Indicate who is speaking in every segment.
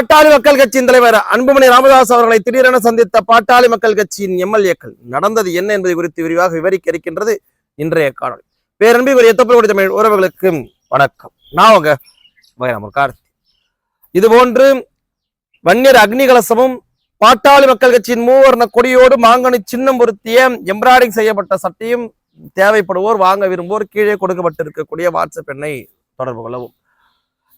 Speaker 1: பாட்டாளி மக்கள் கட்சியின் தலைவர் அன்புமணி ராமதாஸ் அவர்களை திடீரென சந்தித்த பாட்டாளி மக்கள் கட்சியின் எம்எல்ஏக்கள். நடந்தது என்ன என்பதை குறித்து விரிவாக விவரிக்க இருக்கின்றது இன்றைய பேரன்பி ஒரு தொப்பி தமிழ் உறவுகளுக்கு வணக்கம். நான் உங்க வைரமர் கார்த்தி. இது போன்று வன்னியர் அக்னிகலசமும் பாட்டாளி மக்கள் கட்சியின் மூவர்ண கொடியோடு மாங்கனி சின்னம் பொருத்திய எம்ப்ராய்டிங் செய்யப்பட்ட சட்டையும் தேவைப்படுவோர் வாங்க விரும்புவோர் கீழே கொடுக்கப்பட்டிருக்கக்கூடிய வாட்ஸ்அப் எண்ணை தொடர்பு கொள்ளவும்.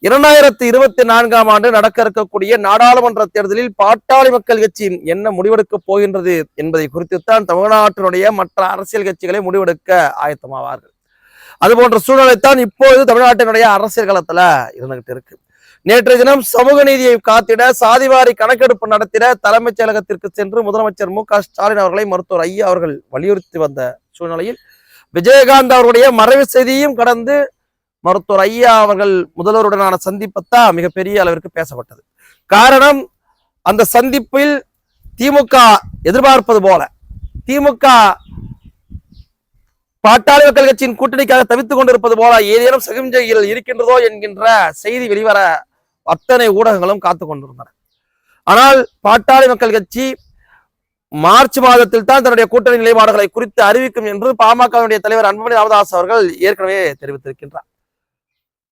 Speaker 1: இரண்டாயிரத்தி இருபத்தி நான்காம் ஆண்டு நடக்க இருக்கக்கூடிய நாடாளுமன்ற தேர்தலில் பாட்டாளி மக்கள் கட்சி என்ன முடிவெடுக்கப் போகின்றது என்பதை குறித்துத்தான் தமிழ்நாட்டினுடைய மற்ற அரசியல் கட்சிகளை முடிவெடுக்க ஆயத்தமாவார்கள். அது போன்ற சூழ்நிலைத்தான் இப்போது தமிழ்நாட்டினுடைய அரசியல் களத்துல இருந்துகிட்டு இருக்கு. நேற்றைய தினம் சமூக நீதியை காத்திட சாதிவாரி கணக்கெடுப்பு நடத்திட தலைமைச் செயலகத்திற்கு சென்று முதலமைச்சர் மு ஸ்டாலின் அவர்களை மருத்துவர் ஐயா அவர்கள் வலியுறுத்தி வந்த சூழ்நிலையில் விஜயகாந்த் அவருடைய மறைவு செய்தியும் கடந்து மருத்துவர் ஐயா அவர்கள் முதல்வருடனான சந்திப்பத்தான் மிகப்பெரிய அளவிற்கு பேசப்பட்டது. காரணம் அந்த சந்திப்பில் திமுக எதிர்பார்ப்பது போல திமுக பாட்டாளி மக்கள் கட்சியின் கூட்டணிக்காக தவித்துக் கொண்டிருப்பது போல ஏதேனும் சகிஞ்சையில் இருக்கின்றதோ என்கின்ற செய்தி வெளிவர அத்தனை ஊடகங்களும் காத்து கொண்டிருந்தன. ஆனால் பாட்டாளி மக்கள் கட்சி மார்ச் மாதத்தில் தான் தன்னுடைய கூட்டணி நிலைப்பாடுகளை குறித்து அறிவிக்கும் என்று பாமகவினுடைய தலைவர் அன்புமணி ராமதாஸ் அவர்கள் ஏற்கனவே தெரிவித்திருக்கின்றார்.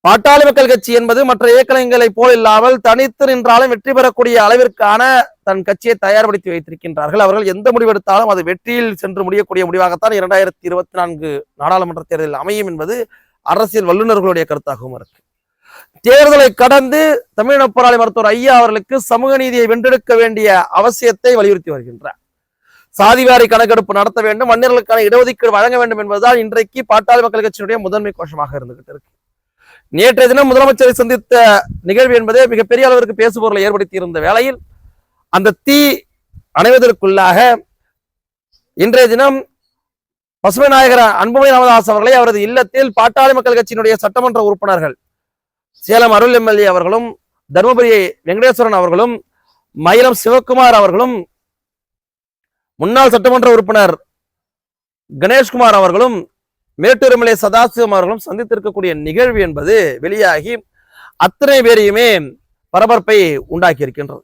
Speaker 1: பாட்டாளி மக்கள் கட்சி என்பது மற்ற இயக்கங்களை போல் இல்லாமல் தனித்து நின்றாலும் வெற்றி பெறக்கூடிய அளவிற்கான தன் கட்சியை தயார்படுத்தி வைத்திருக்கின்றார்கள். அவர்கள் எந்த முடிவெடுத்தாலும் அது வெற்றியில் சென்று முடியக்கூடிய முடிவாகத்தான் இரண்டாயிரத்தி இருபத்தி நான்கு நாடாளுமன்ற தேர்தலில் அமையும் என்பது அரசியல் வல்லுநர்களுடைய கருத்தாகவும் இருக்கு. தேர்தலை கடந்து தமிழின போராளி மருத்துவர் ஐயா அவர்களுக்கு சமூக நீதியை வென்றெடுக்க வேண்டிய அவசியத்தை வலியுறுத்தி வருகின்றார். சாதிவாரி கணக்கெடுப்பு நடத்த வேண்டும் மன்னர்களுக்கான இடஒதுக்கீடு வழங்க வேண்டும் என்பதுதான் இன்றைக்கு பாட்டாளி மக்கள் கட்சியினுடைய முதன்மை கோஷமாக இருந்துகிட்டு இருக்கு. நேற்றைய தினம் முதலமைச்சரை சந்தித்த நிகழ்வு என்பதே மிகப்பெரிய அளவிற்கு பேசுபொருளை ஏற்படுத்தியிருந்த வேளையில் அந்த தீ அணைவதற்குள்ளாக இன்றைய தினம் பசுமை நாயகர் அன்புமணி ராமதாஸ் அவர்களை அவரது இல்லத்தில் பாட்டாளி மக்கள் கட்சியினுடைய சட்டமன்ற உறுப்பினர்கள் சேலம் அருள் எம்எல்ஏ அவர்களும் தருமபுரி வெங்கடேஸ்வரன் அவர்களும் மயிலம் சிவகுமார் அவர்களும் முன்னாள் சட்டமன்ற உறுப்பினர் கணேஷ்குமார் அவர்களும் மேட்டூர் எம்எல்ஏ சதாசிவம் அவர்களும் சந்தித்திருக்கக்கூடிய நிகழ்வு என்பது வெளியாகி அத்தனை பேரையுமே பரபரப்பை உண்டாக்கி இருக்கின்றது.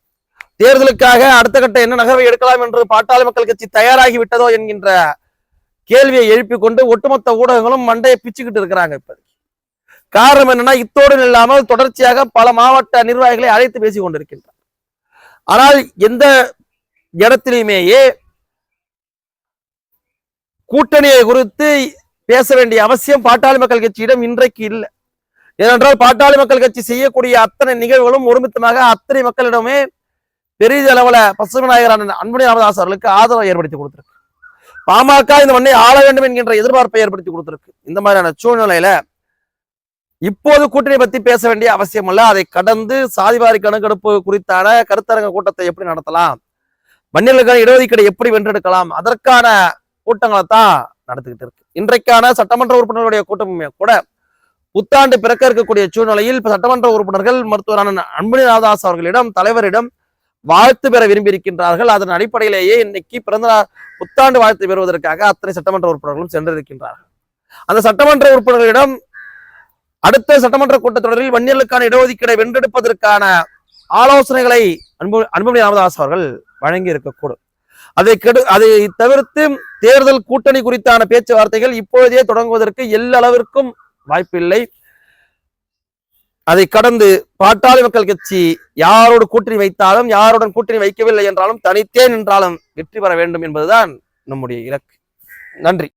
Speaker 1: தேர்தலுக்காக அடுத்த கட்ட என்ன நகர்வை எடுக்கலாம் என்று பாட்டாளி மக்கள் கட்சி தயாராகி விட்டதோ என்கின்ற கேள்வியை எழுப்பிக் கொண்டு ஒட்டுமொத்த ஊடகங்களும் மண்டையை பிச்சுக்கிட்டு இருக்கிறாங்க இப்ப காரணம் என்னன்னா இத்தோடு இல்லாமல் தொடர்ச்சியாக பல மாவட்ட நிர்வாகிகளை அழைத்து பேசிக் கொண்டிருக்கின்றார். ஆனால் எந்த இடத்திலுமேயே கூட்டணியை குறித்து பேச வேண்டிய அவசியம் பாட்டாளி மக்கள் கட்சியிடம் இன்றைக்கு இல்லை. ஏனென்றால் பாட்டாளி மக்கள் கட்சி செய்யக்கூடிய அத்தனை நிகழ்வுகளும் ஒருமித்தமாக அத்தனை மக்களிடமே பெரிய அளவுல பசுமை நாயகரான ராமதாஸ் அவர்களுக்கு ஆதரவை ஏற்படுத்தி கொடுத்திருக்கு. பாமக இந்த மண்ணை ஆள வேண்டும் என்கின்ற எதிர்பார்ப்பை ஏற்படுத்தி கொடுத்திருக்கு. இந்த மாதிரியான சூழ்நிலையில இப்போது கூட்டணி பத்தி பேச வேண்டிய அவசியம் இல்லை. அதை கடந்து சாதிவாரி கணக்கெடுப்பு குறித்தான கருத்தரங்க கூட்டத்தை எப்படி நடத்தலாம்? மண்ணிலுக்கான இடஒதுக்கீடு எப்படி வென்றெடுக்கலாம்? அதற்கான கூட்டங்களை தான் நடத்திக்கிட்டு இருக்கு. இன்றைக்கான சட்டமன்ற உறுப்பினர்களுடைய கூட்டமுமே கூட புத்தாண்டு பிறக்க இருக்கக்கூடிய சூழ்நிலையில் இப்ப சட்டமன்ற உறுப்பினர்கள் மருத்துவரான அன்புமணி ராதாஸ் அவர்களிடம் தலைவரிடம் வாழ்த்து பெற விரும்பி இருக்கின்றார்கள் அதன் அடிப்படையிலேயே இன்னைக்கு பிறந்த புத்தாண்டு வாழ்த்து பெறுவதற்காக அத்தனை சட்டமன்ற உறுப்பினர்களும் சென்றிருக்கின்றார்கள். அந்த சட்டமன்ற உறுப்பினர்களிடம் அடுத்த சட்டமன்ற கூட்டத்தொடரில் வன்னியர்களுக்கான இடஒதுக்கீடை வென்றெடுப்பதற்கான ஆலோசனைகளை அன்பு அன்புமணி ராமதாஸ் அவர்கள் வழங்கி இருக்கக்கூடும் அதை கெடு அதை தவிர்த்து தேர்தல் கூட்டணி குறித்தான பேச்சுவார்த்தைகள் இப்பொழுதே தொடங்குவதற்கு எல்லளவிற்கும் வாய்ப்பில்லை. அதை கடந்து பாட்டாளி மக்கள் கட்சி யாரோடு கூட்டணி வைத்தாலும் யாருடன் கூட்டணி வைக்கவில்லை என்றாலும் தனித்தே நின்றாலும் வெற்றி பெற வேண்டும் என்பதுதான் நம்முடைய இலக்கு. நன்றி.